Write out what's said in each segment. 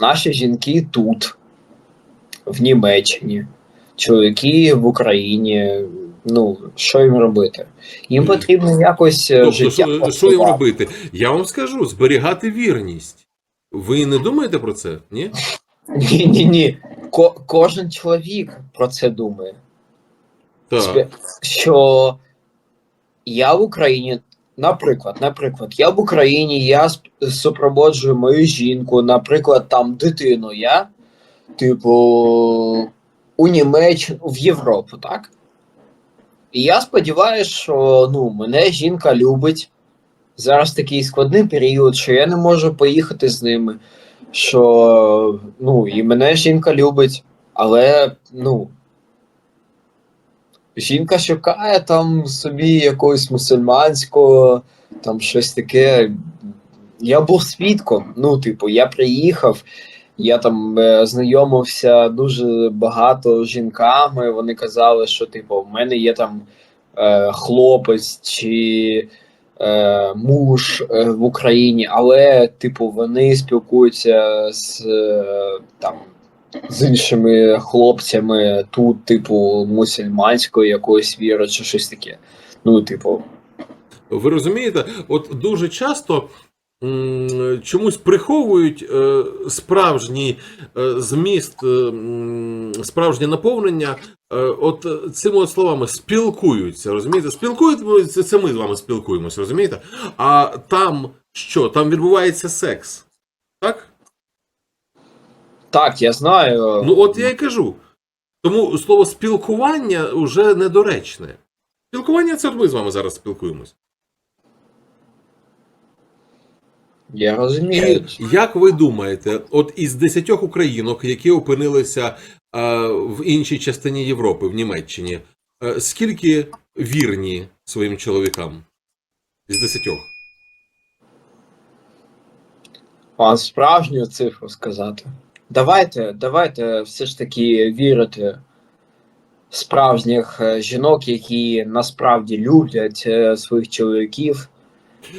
наші жінки тут, в Німеччині, чоловіки в Україні. Ну, що їм робити? Їм потрібно якось е, Тобто, життя. що, що їм робити? Я вам скажу: зберігати вірність. Ви не думаєте про це? Ні? Ні, ні, ні. Ко- кожен чоловік про це думає. Так. Що я в Україні, наприклад, наприклад, я в Україні, я супроводжую мою жінку, наприклад, там дитину, я, типу, у Німеччину, в Європу, так? І я сподіваюся, що ну, мене жінка любить. Зараз такий складний період, що я не можу поїхати з ними. Що ну, і мене жінка любить, але ну. Жінка шукає там собі якогось мусульманського, там щось таке. Я був свідком. Ну, типу, я приїхав, я там е, знайомився дуже багато з жінками. Вони казали, що типу, в мене є там е, хлопець чи е, муж е, в Україні, але, типу, вони спілкуються з е, там з іншими хлопцями тут, типу, мусульманської якоїсь віри чи щось таке. Ну, типу, Ви розумієте, от дуже часто чомусь приховують е, справжній е, зміст, е, справжнє наповнення. е, От цими от словами спілкуються, розумієте? Спілкуються, це ми з вами спілкуємося, розумієте? А там що? Там відбувається секс. Так? Так, я знаю. Ну, от я й кажу. Тому слово спілкування вже недоречне. Спілкування це от ми з вами зараз спілкуємось. Я розумію. Як ви думаєте, от із десятьох українок, які опинилися е, в іншій частині Європи, в Німеччині, е, скільки вірні своїм чоловікам? Із десятьох? Вам справжню цифру сказати. Давайте, давайте все ж таки вірити в справжніх е, жінок, які насправді люблять е, своїх чоловіків.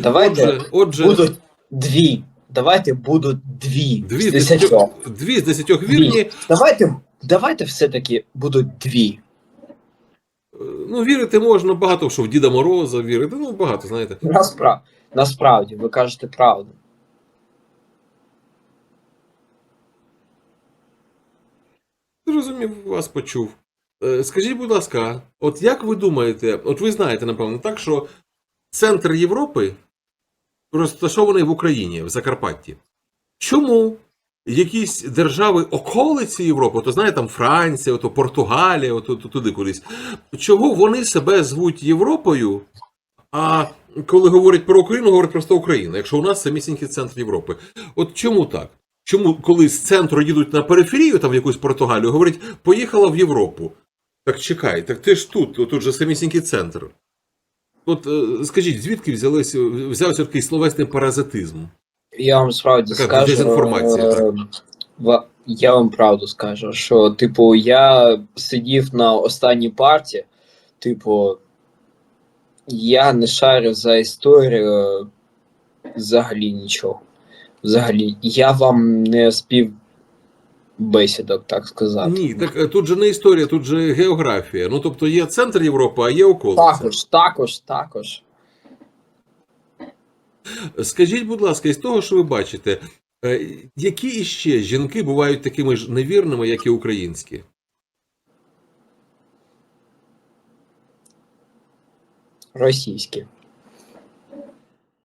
Давайте Отже, отже будуть дві. Давайте будуть дві, дві, з десятьох. дві з десятьох вірні. Дві. Давайте, давайте все-таки будуть дві. Ну, вірити можна багато, що в Діда Мороза вірити, ну багато, знаєте. Наспра... Насправді, ви кажете правду. Зрозумів, вас почув. Е, Скажіть, будь ласка, от як ви думаєте, от ви знаєте, напевно, так, що центр Європи розташований в Україні, в Закарпатті. Чому якісь держави околиці Європи, то знаєте, там Франція, то Португалія, то, туди кудись, чого вони себе звуть Європою, а коли говорять про Україну, говорять просто Україна, якщо у нас самісінький центр Європи. От чому так? Чому, коли з центру їдуть на периферію, там в якусь Португалію, говорять, поїхала в Європу. Так чекай, так ти ж тут, тут же самісінький центр. От е, скажіть, звідки взялися, взявся такий словесний паразитизм? Я вам справді Така скажу. дезінформація, е, так. Я вам правду скажу, що, типу, я сидів на останній парті, типу, я не шарю за історію взагалі нічого. Взагалі, я вам не спів бесідок, так сказати. Ні, так е, тут же не історія, тут же географія. Ну тобто є центр Європи, а є околиця. Також, також, також. Скажіть, будь ласка, із того, що ви бачите, е, які іще жінки бувають такими ж невірними, як і українські? Російські.